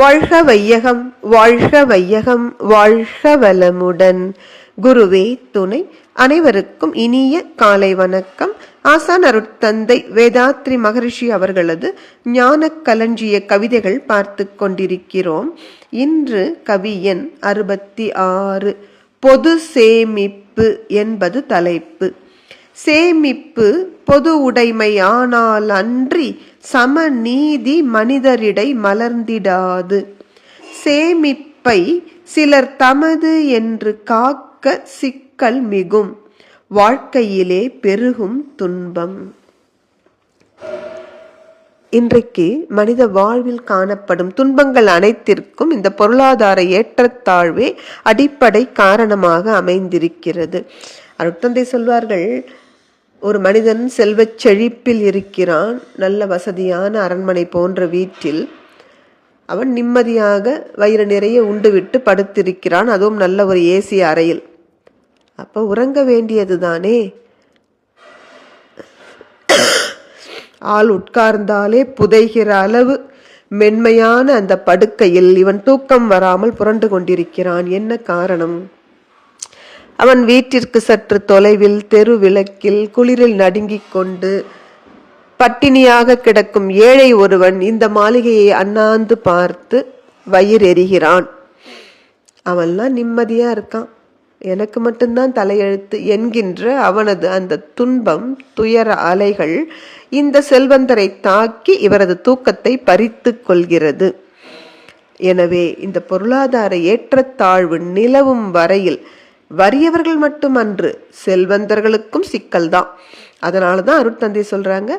வாழ்க வையகம் வாழ்க வையகம் வாழ்க வளமுடன். குருவே துணை அனைவருக்கும் இனிய காலை வணக்கம். ஆசான் அருட்தந்தை வேதாத்ரி மகரிஷி அவர்களது ஞான களஞ்சிய கவிதைகள் பார்த்து கொண்டிருக்கிறோம். இன்று கவி எண் அறுபத்தி ஆறு. பொது சேமிப்பு என்பது தலைப்பு. சேமிப்பு பொது உடைமை ஆனால் அன்றி சம நீதி மனிதரிடை மலர்ந்திடாது. சேமிப்பை சிலர் தமது என்று காக்க சிக்கல் மிகும். வாழ்க்கையிலே பெருகும் துன்பம். இன்றைக்கு மனித வாழ்வில் காணப்படும் துன்பங்கள் அனைத்திற்கும் இந்த பொருளாதார ஏற்றத்தாழ்வே அடிப்படை காரணமாக அமைந்திருக்கிறது. அருட்தந்தை சொல்வார்கள் ஒரு மனிதன் செல்வச் செழிப்பில் இருக்கிறான் நல்ல வசதியான அரண்மனை போன்ற வீட்டில் அவன் நிம்மதியாக வயிறு நிறைய உண்டுவிட்டு படுத்திருக்கிறான். அதுவும் நல்ல ஒரு ஏசி அறையில். அப்போ உறங்க வேண்டியது தானே? ஆள் உட்கார்ந்தாலே புதைகிற அளவு மென்மையான அந்த படுக்கையில் இவன் தூக்கம் வராமல் புரண்டு கொண்டிருக்கிறான். என்ன காரணம்? அவன் வீட்டிற்கு சற்று தொலைவில் தெரு விளக்கில் குளிரில் நடுங்கிக் கொண்டு பட்டினியாக கிடக்கும் ஏழை ஒருவன் இந்த மாளிகையை அண்ணாந்து பார்த்து வயிறு எறிகிறான் அவன்லாம் நிம்மதியா இருக்கான். எனக்கு மட்டும்தான் தலையெழுத்து என்கின்ற அவனது அந்த துன்பம் துயர அலைகள் இந்த செல்வந்தரை தாக்கி இவரது தூக்கத்தை பறித்து கொள்கிறது. எனவே இந்த பொருளாதார ஏற்றத்தாழ்வு நிலவும் வரையில் வறியவர்கள் மட்டுமன்று செல்வந்தர்களுக்கும் சிக்கல்தான். அதனால தான் அருட்தந்தை சொல்றாங்க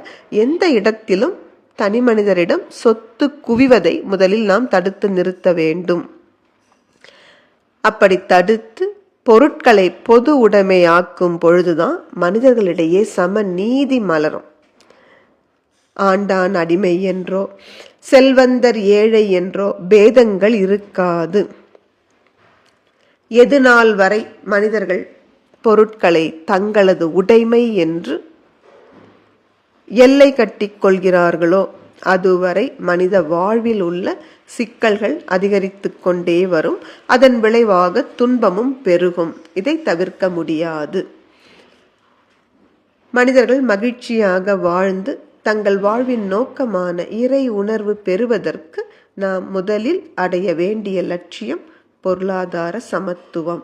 எந்த இடத்திலும் தனி மனிதரிடம் சொத்து குவிவதை முதலில் நாம் தடுத்து நிறுத்த வேண்டும். அப்படி தடுத்து பொருட்களை பொது உடைமையாக்கும் பொழுதுதான் மனிதர்களிடையே சம நீதி மலரும். ஆண்டான் அடிமை என்றோ செல்வந்தர் ஏழை என்றோ பேதங்கள் இருக்காது. எது நாள் வரை மனிதர்கள் பொருட்களை தங்களது உடைமை என்று எல்லை கட்டிக்கொள்கிறார்களோ அதுவரை மனித வாழ்வில் உள்ள சிக்கல்கள் அதிகரித்து கொண்டே வரும். அதன் விளைவாக துன்பமும் பெருகும். இதை தவிர்க்க முடியாது. மனிதர்கள் மகிழ்ச்சியாக வாழ்ந்து தங்கள் வாழ்வின் நோக்கமான இறை உணர்வு பெறுவதற்கு நாம் முதலில் அடைய வேண்டிய லட்சியம் பொருளாதார சமத்துவம்.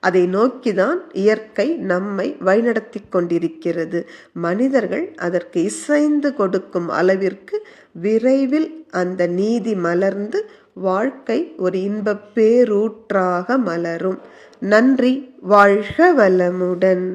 அதை நோக்கிதான் இயற்கை நம்மை வழிநடத்தி கொண்டிருக்கிறது. மனிதர்கள் அதற்கு இசைந்து கொடுக்கும் அளவிற்கு விரைவில் அந்த நீதி மலர்ந்து வாழ்க்கை ஒரு இன்ப பேரூற்றாக மலரும். நன்றி வாழ்க வளமுடன்.